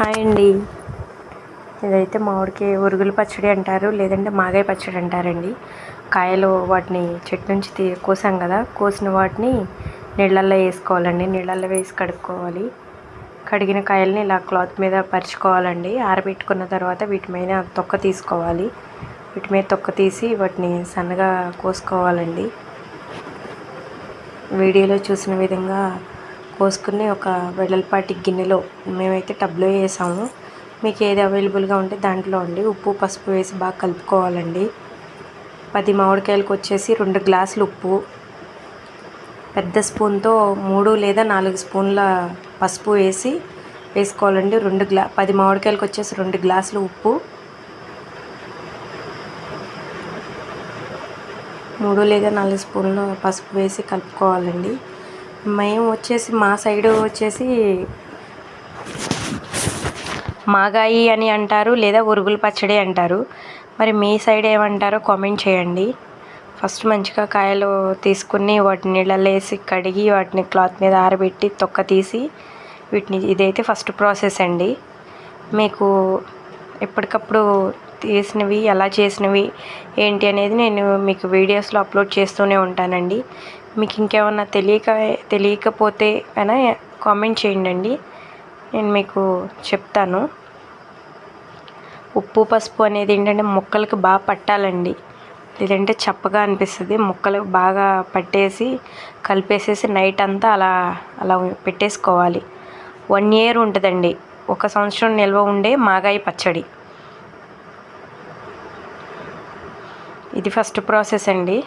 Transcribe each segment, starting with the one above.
Hi అండి. ఇదైతే మామిడికాయ ఉరుగుల పచ్చడి అంటారు లేదంటే మాగాయ పచ్చడి అంటారండి కాయలు వాటిని చెట్టు నుంచి తీ కోసాం కదా కోసిన వాటిని నీళ్ళల్లో వేసుకోవాలండి. నీళ్ళల్లో వేసి కడుక్కోవాలి. కడిగిన కాయల్ని ఇలా క్లాత్ మీద పరుచుకోవాలండి. ఆరబెట్టుకున్న తర్వాత వీటి మీద తొక్క తీసుకోవాలి. వీటి మీద తొక్క తీసి వాటిని సన్నగా కోసుకోవాలండి. వీడియోలో చూసిన విధంగా పోసుకుని ఒక వెడల్పాటి గిన్నెలో మేమైతే టబ్లో వేసాము. మీకు ఏది అవైలబుల్గా ఉంటే దాంట్లో అండి. ఉప్పు పసుపు వేసి బాగా కలుపుకోవాలండి. పది మామిడికాయలకు వచ్చేసి రెండు గ్లాసులు ఉప్పు. పెద్ద స్పూన్తో మూడు లేదా నాలుగు స్పూన్ల పసుపు వేసి వేసుకోవాలండి. రెండు గ్లా పది మామిడికాయలకు వచ్చేసి రెండు గ్లాసులు ఉప్పు. మూడు లేదా నాలుగు స్పూన్లు పసుపు వేసి కలుపుకోవాలండి. మేము వచ్చేసి మా సైడు వచ్చేసి మాగాయి అని అంటారు లేదా ఉరుగుల పచ్చడి అంటారు. మరి మీ సైడ్ ఏమంటారో కామెంట్ చేయండి. ఫస్ట్ మంచిగా కాయలు తీసుకుని వాటిని నీళ్ళలో వేసి కడిగి వాటిని క్లాత్ మీద ఆరబెట్టి తొక్క తీసి వీటిని ఇదైతే ఫస్ట్ ప్రాసెస్ అండి. మీకు ఎప్పటికప్పుడు తీసినవి ఎలా చేసినవి ఏంటి అనేది నేను మీకు వీడియోస్లో అప్లోడ్ చేస్తూనే ఉంటానండి. మీకు ఇంకేమన్నా తెలియక తెలియకపోతే అయినా కామెంట్ చేయండి నేను మీకు చెప్తాను. ఉప్పు పసుపు అనేది ఏంటంటే మొక్కలకు బాగా పట్టాలండి. లేదంటే చప్పగా అనిపిస్తుంది. ముక్కలు బాగా పట్టేసి కలిపేసేసి నైట్ అంతా అలా అలా పెట్టేసుకోవాలి. వన్ ఇయర్ ఉంటుందండి. ఒక సంవత్సరం నిల్వ ఉండే మాగాయి పచ్చడి. ఇది ఫస్ట్ ప్రాసెస్ అండి.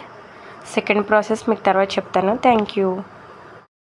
సెకండ్ ప్రాసెస్ మీకు తర్వాత చెప్తాను. Thank you.